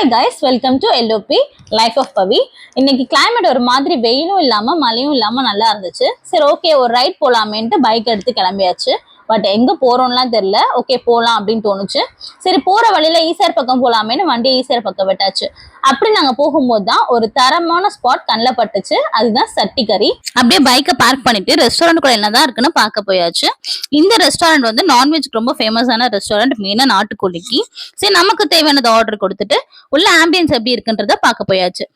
Hi guys welcome to L O P life of Pavi இன்னைக்கு climate ஒரு மாதிரி வெயிலும் இல்லாம மழையும் இல்லாம நல்லா இருந்துச்சு. சரி ஓகே ஒரு ரைட் போகலாமேன்ட்டு பைக் எடுத்து கிளம்பியாச்சு. பட் எங்க போறோம்லாம் தெரியல. ஓகே போகலாம் அப்படின்னு தோணுச்சு. சரி போற வழியில ஈசிஆர் பக்கம் போகலாமேன்னு வண்டியை ஈசிஆர் பக்கம் விட்டாச்சு. அப்படி நாங்க போகும்போது தான் ஒரு தரமான ஸ்பாட் கண்ணில் பட்டுச்சு. அதுதான் சட்டிக்கறி. அப்படியே பைக்கை பார்க் பண்ணிட்டு ரெஸ்டாரண்ட் கூட என்னதான் இருக்குன்னு பார்க்க போயாச்சு. இந்த ரெஸ்டாரண்ட் வந்து நான்வெஜ்க்கு ரொம்ப ஃபேமஸான ரெஸ்டாரண்ட் மெயினா நாட்டுக்கோழிக்கு. சரி நமக்கு தேவையானது ஆர்டர் கொடுத்துட்டு உள்ள ஆம்பியன்ஸ் எப்படி இருக்குன்றத பார்க்க போயாச்சு.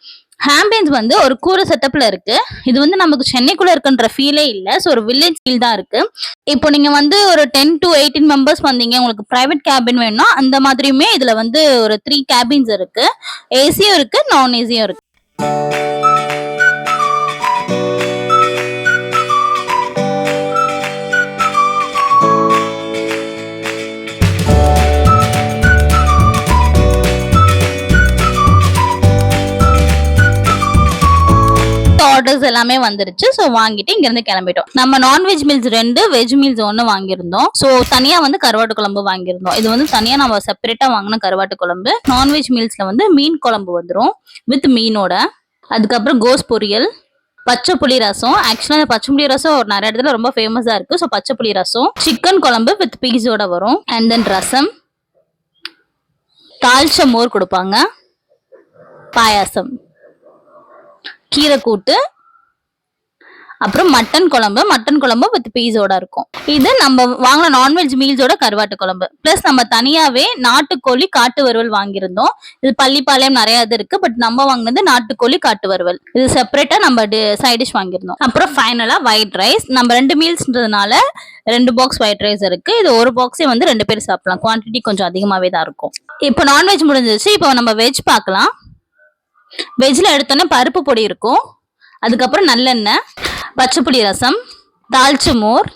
ஹாம்பியன்ஸ் வந்து ஒரு கூரை செட்டப்ல இருக்கு. இது வந்து நமக்கு சென்னைக்குள்ள இருக்குன்ற ஃபீலே இல்ல. ஸோ ஒரு வில்லேஜ் ஃபீல் தான் இருக்கு. இப்போ நீங்க வந்து ஒரு டென் டு எயிட்டீன் மெம்பர்ஸ் வந்தீங்க. உங்களுக்கு பிரைவேட் கேபின் வேணும்னா அந்த மாதிரியுமே இதுல வந்து ஒரு த்ரீ கேபின்ஸ் இருக்கு. ஏசியும் இருக்கு நான் ஏசியும் இருக்கு. ஆர்டர்ஸ் எல்லாமே வந்துருச்சு. ஸோ வாங்கிட்டு இங்கிருந்து கிளம்பிட்டோம். நம்ம நான்வெஜ் மீல்ஸ் ரெண்டு வெஜ் மீல்ஸ் ஒன்று வாங்கியிருந்தோம். ஸோ தனியாக வந்து கருவாட்டு குழம்பு வாங்கியிருந்தோம். இது வந்து தனியாக நம்ம செப்பரேட்டாக வாங்கின கருவாட்டு குழம்பு. நான்வெஜ் மீல்ஸில் வந்து மீன் குழம்பு வந்துடும் வித் மீனோட. அதுக்கப்புறம் கோஸ் பொரியல் பச்சை புளி ரசம். ஆக்சுவலாக இந்த பச்சை புளி ரசம் ஒரு நிறைய இடத்துல ரொம்ப ஃபேமஸாக இருக்குது ஸோ பச்சை புளி ரசம். சிக்கன் குழம்பு வித் பீஸோட வரும். அண்ட் தென் ரசம். தால்ச்ச மோர் கொடுப்பாங்க. பாயாசம். கீரை கூட்டு அப்புறம் மட்டன் குழம்பு. மட்டன் குழம்பு வித் பீஸோட இருக்கும். இது நம்ம வாங்கின நான்வெஜ் மீல்ஸோட கருவாட்டு குழம்பு. பிளஸ் நம்ம தனியாவே நாட்டுக்கோழி காட்டு வறுவல் வாங்கியிருந்தோம். இது பள்ளிப்பாளையம் நிறைய இது இருக்கு பட் நம்ம வாங்கினது நாட்டுக்கோழி காட்டு வறுவல். இது செப்பரேட்டா நம்ம சைட் டிஷ் வாங்கியிருந்தோம். அப்புறம் ஃபைனலா ஒயிட் ரைஸ் நம்ம ரெண்டு மீல்ஸ்ன்றதுனால ரெண்டு பாக்ஸ் ஒயிட் ரைஸ் இருக்கு. இது ஒரு பாக்ஸே வந்து ரெண்டு பேர் சாப்பிடலாம். குவான்டிட்டி கொஞ்சம் அதிகமாவே தான் இருக்கும். இப்போ நான்வெஜ் முடிஞ்சிச்சு இப்போ நம்ம வெஜ் பார்க்கலாம். வெஜ்ல எடுத்தோன்னே பருப்பு பொடி இருக்கும். அதுக்கப்புறம் நல்லெண்ணெய் பச்சைப்புளி ரசம் தால்ச்ச மோர்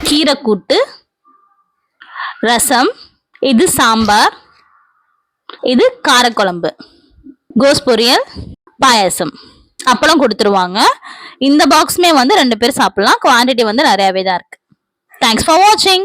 கீரைக்கூட்டு ரசம் இது சாம்பார் இது காரக்குழம்பு கோஸ் பொரியல் பாயாசம். அப்பளம் கொடுத்துருவாங்க. இந்த பாக்ஸுமே வந்து ரெண்டு பேர் சாப்பிட்லாம். குவான்டிட்டி வந்து நிறையாவே தான் இருக்குது தேங்க்ஸ் ஃபார் வாட்சிங்